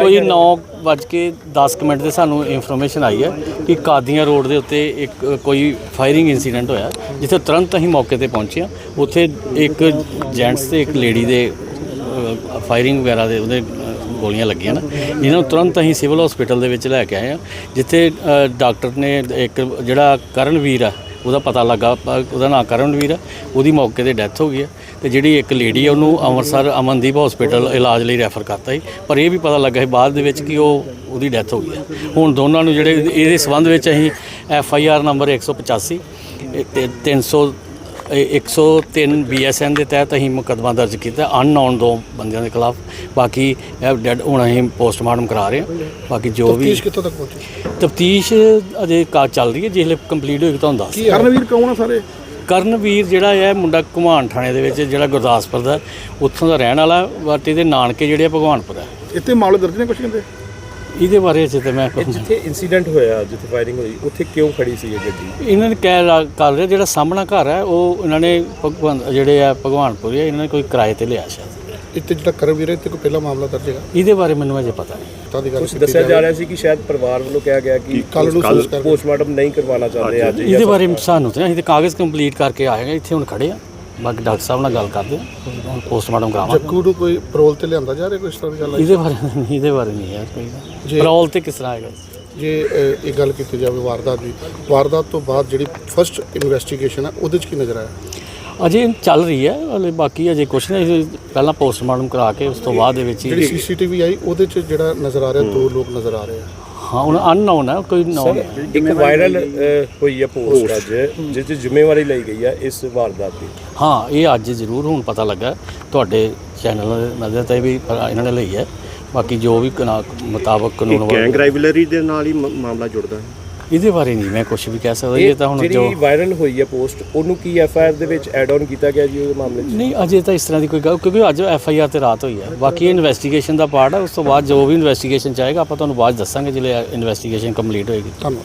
ਕੋਈ 9 ਵੱਜ ਕੇ 10 ਕੁ ਮਿੰਟ ਦੇ ਸਾਨੂੰ ਇਨਫੋਰਮੇਸ਼ਨ ਆਈ ਹੈ ਕਿ ਕਾਦੀਆਂ ਰੋਡ ਦੇ ਉੱਤੇ ਇੱਕ ਕੋਈ ਫਾਇਰਿੰਗ ਇਨਸੀਡੈਂਟ ਹੋਇਆ, ਜਿੱਥੇ ਤੁਰੰਤ ਅਸੀਂ ਮੌਕੇ ਤੇ ਪਹੁੰਚੇ ਹਾਂ। ਉੱਥੇ ਇੱਕ ਜੈਂਟਸ ਤੇ ਇੱਕ ਲੇਡੀ ਦੇ ਫਾਇਰਿੰਗ ਵਗੈਰਾ ਦੇ ਉਹਦੇ ਗੋਲੀਆਂ ਲੱਗੀਆਂ ਨਾ। ਇਹਨਾਂ ਨੂੰ ਤੁਰੰਤ ਅਸੀਂ ਸਿਵਲ ਹਸਪੀਟਲ ਦੇ ਵਿੱਚ ਲੈ ਕੇ ਆਏ ਹਾਂ, ਜਿੱਥੇ ਡਾਕਟਰ ਨੇ ਇੱਕ ਜਿਹੜਾ ਕਰਨਵੀਰ ਆ, ਉਹਦਾ ਪਤਾ ਲੱਗਾ ਉਹਦਾ ਨਾਮ ਕਰਨਵੀਰ ਆ, ਉਹਦੀ ਮੌਕੇ ਤੇ ਡੈਥ ਹੋ ਗਈ ਹੈ। ਤੇ ਜਿਹੜੀ ਇੱਕ ਲੇਡੀ ਆ ਉਹਨੂੰ ਅੰਮ੍ਰਿਤਸਰ ਅਮਨਦੀਪ ਹਸਪੀਟਲ ਇਲਾਜ ਲਈ ਰੈਫਰ ਕਰਤਾ ਸੀ ਪਰ ਇਹ ਵੀ ਪਤਾ ਲੱਗਾ ਸੀ ਬਾਅਦ ਦੇ ਵਿੱਚ ਕਿ ਉਹ ਉਹਦੀ ਡੈਥ ਹੋ ਗਈ ਹੈ ਹੁਣ ਦੋਨਾਂ ਨੂੰ ਜਿਹੜੇ ਇਹਦੇ ਸਬੰਧ ਵਿੱਚ ਅਸੀਂ ਐਫ ਆਈ ਆਰ ਨੰਬਰ 185 ਇਹ ਤੇ 300 ਇਹ 103 ਬੀਐਸਐਨ ਦੇ ਤਹਿਤ ਅਸੀਂ ਮੁਕੱਦਮਾ ਦਰਜ ਕੀਤਾ ਅਨਨੋਨ ਦੋ ਬੰਦਿਆਂ ਦੇ ਖਿਲਾਫ। ਬਾਕੀ ਇਹ ਡੈਡ ਹੁਣ ਅਸੀਂ ਪੋਸਟਮਾਰਟਮ ਕਰਾ ਰਹੇ ਹਾਂ। ਬਾਕੀ ਜੋ ਵੀ ਤੀਸ਼ ਕਿੱਥੋਂ ਤੱਕ ਪਹੁੰਚੀ? ਤਫਤੀਸ਼ ਅਜੇ ਕਾ ਚੱਲ ਰਹੀ ਹੈ ਜਿਸਲੇ ਕੰਪਲੀਟ ਹੋਏਗੀ ਤੁਹਾਨੂੰ ਦੱਸ ਕਰਨਵੀਰ ਕੌਣ ਆ ਸਾਰੇ? ਕਰਨਵੀਰ ਜਿਹੜਾ ਹੈ ਮੁੰਡਾ ਘੁਮਾਣ ਥਾਣੇ ਦੇ ਵਿੱਚ ਜਿਹੜਾ ਗੁਰਦਾਸਪੁਰ ਦਾ ਉੱਥੋਂ ਦਾ ਰਹਿਣ ਵਾਲਾ ਬਟ ਇਹਦੇ ਨਾਨਕੇ ਜਿਹੜੇ ਆ ਭਗਵਾਨਪੁਰ ਹੈ ਇੱਥੇ ਮਾਮਲੇ ਦਰਜ ਨੇ ਕੁਛ ਕਹਿੰਦੇ? ਇਹਦੇ ਬਾਰੇ ਅਜੇ ਤੇ ਮੈਂ ਜਿੱਥੇ ਇਨਸੀਡੈਂਟ ਹੋਇਆ ਜਿੱਥੇ ਫਾਇਰਿੰਗ ਹੋਈ ਉੱਥੇ ਕਿਉਂ ਖੜੀ ਸੀ ਇਹ ਗੱਡੀ? ਇਹਨਾਂ ਨੇ ਕਹਿ ਕਰ ਰਿਹਾ ਜਿਹੜਾ ਸਾਹਮਣਾ ਘਰ ਹੈ ਉਹ ਇਹਨਾਂ ਨੇ ਭਗਵਾਨ ਜਿਹੜੇ ਆ ਭਗਵਾਨਪੁਰ ਇਹਨਾਂ ਨੇ ਕੋਈ ਕਿਰਾਏ ਤੇ ਲਿਆ ਸ਼ਾਇਦ। ਇੱਥੇ ਜਿਹੜਾ ਕਰਨਵੀਰ ਹੈ ਇੱਥੇ ਕੋਈ ਪਹਿਲਾ ਮਾਮਲਾ ਦਰਜ ਹੈਗਾ? ਇਹਦੇ ਬਾਰੇ ਮੈਨੂੰ ਅਜੇ ਪਤਾ ਨਹੀਂ। ਤਾਂ ਦੀ ਗੱਲ ਕੁਝ ਦੱਸਿਆ ਜਾ ਰਿਹਾ ਸੀ ਕਿ ਸ਼ਾਇਦ ਪਰਿਵਾਰ ਵੱਲੋਂ ਕਿਹਾ ਗਿਆ ਕਿ ਕੱਲ੍ਹ ਨੂੰ ਪੋਸਟਮਾਰਟਮ ਨਹੀਂ ਕਰਵਾਉਣਾ ਚਾਹੁੰਦੇ ਅੱਜ ਇਹਦੇ ਬਾਰੇ ਸਾਨੂੰ ਤੇ ਅਸੀਂ ਤੇ ਕਾਗਜ਼ ਕੰਪਲੀਟ ਕਰਕੇ ਆਏ ਹਾਂ ਇੱਥੇ ਹੁਣ ਖੜੇ ਆ। ਬਾਕੀ ਡਾਕਟਰ ਸਾਹਿਬ ਨਾਲ ਗੱਲ ਕਰਦੇ ਹਾਂ ਹੁਣ ਪੋਸਟਮਾਰਟਮ ਕਰਾਵਾਂਗੇ। ਜੱਗੂ ਨੂੰ ਕੋਈ ਪਰੋਲ ਤੇ ਲਿਆਂਦਾ ਜਾ ਰਿਹਾ ਕੋਈ ਇਸ ਤਰ੍ਹਾਂ ਦੀ ਗੱਲ ਹੈ ਇਹਦੇ ਬਾਰੇ ਨਹੀਂ ਇਹਦੇ ਬਾਰੇ ਨਹੀਂ ਯਾਰ ਕੋਈ। ਪਰੋਲ ਤੇ ਕਿਸ ਤਰ੍ਹਾਂ ਆਏਗਾ ਜੇ ਇਹ ਗੱਲ ਕੀਤੀ ਜਾਵੇ ਵਾਰਦਾਤ ਦੀ ਵਾਰਦਾਤ ਤੋਂ ਬਾਅਦ ਜਿਹੜੀ ਫਰਸਟ ਇਨਵੈਸਟੀਗੇਸ਼ਨ ਹੈ ਉਹਦੇ 'ਚ ਕੀ ਨਜ਼ਰ ਆਇਆ? ਅਜੇ ਚੱਲ ਰਹੀ ਹੈ ਹਲੇ ਬਾਕੀ ਅਜੇ ਕੁਛ ਨਹੀਂ ਪਹਿਲਾਂ ਪੋਸਟਮਾਰਟਮ ਕਰਾ ਕੇ ਉਸ ਤੋਂ ਬਾਅਦ ਦੇ ਵਿੱਚ ਜਿਹੜੀ ਹੀ ਸੀਸੀਟੀਵੀ ਆਈ ਉਹਦੇ 'ਚ ਜਿਹੜਾ ਨਜ਼ਰ ਆ ਰਿਹਾ ਦੋ ਲੋਕ ਨਜ਼ਰ ਆ ਰਹੇ ਆ। ਹਾਂ ਹੁਣ ਅਨਨੋਨ ਹੈ ਕੋਈ ਨੌਨ ਇੱਕ ਵਾਇਰਲ ਹੋਈ ਹੈ ਪੋਸਟ ਅੱਜ ਜਿਸ ਦੀ ਜ਼ਿੰਮੇਵਾਰੀ ਲਈ ਗਈ ਹੈ ਇਸ ਵਾਰਦਾਤ ਦੀ। ਹਾਂ ਇਹ ਅੱਜ ਜ਼ਰੂਰ ਹੁਣ ਪਤਾ ਲੱਗਾ ਤੁਹਾਡੇ ਚੈਨਲ ਮਦਦ ਤੇ ਵੀ ਇਹਨਾਂ ਨੇ ਲਈ ਹੈ। ਬਾਕੀ ਜੋ ਵੀ ਕਨਾ- ਮੁਤਾਬਕ ਕਾਨੂੰਨ ਵਾ- ਗੈਂਗ ਰਾਈਵਲਰੀ ਦੇ ਨਾਲ ਹੀ ਮ- ਮਾਮਲਾ ਜੁੜਦਾ ਹੈ। ਇਹਦੇ ਬਾਰੇ ਨਹੀਂ ਮੈਂ ਕੁਝ ਵੀ ਕਹਿ ਸਕਦਾ ਇਹ ਤਾਂ ਹੁਣ ਜੋ ਜਿਹੜੀ ਵਾਇਰਲ ਹੋਈ ਹੈ ਪੋਸਟ ਉਹਨੂੰ ਕੀ ਐਫ ਆਈ ਆਰ ਦੇ ਵਿੱਚ ਐਡ ਆਨ ਕੀਤਾ ਗਿਆ ਜੀ ਉਹਦੇ ਮਾਮਲੇ 'ਚ? ਨਹੀਂ ਅਜੇ ਤਾਂ ਇਸ ਤਰ੍ਹਾਂ ਦੀ ਕੋਈ ਗੱਲ ਕਿਉਂਕਿ ਅੱਜ ਐਫ ਆਈ ਆਰ ਤੇ ਰਾਤ ਹੋਈ ਹੈ। ਬਾਕੀ ਇਹ ਇਨਵੈਸਟੀਗੇਸ਼ਨ ਦਾ ਪਾਰਟ ਹੈ ਉਸ ਤੋਂ ਬਾਅਦ ਜੋ ਵੀ ਇਨਵੈਸਟੀਗੇਸ਼ਨ ਚਾਹੇਗਾ ਆਪਾਂ ਤੁਹਾਨੂੰ ਬਾਅਦ 'ਚ ਦੱਸਾਂਗੇ ਜਦੋਂ ਇਨਵੈਸਟੀਗੇਸ਼ਨ ਕੰਪਲੀਟ ਹੋਏਗੀ। ਧੰਨਵਾਦ।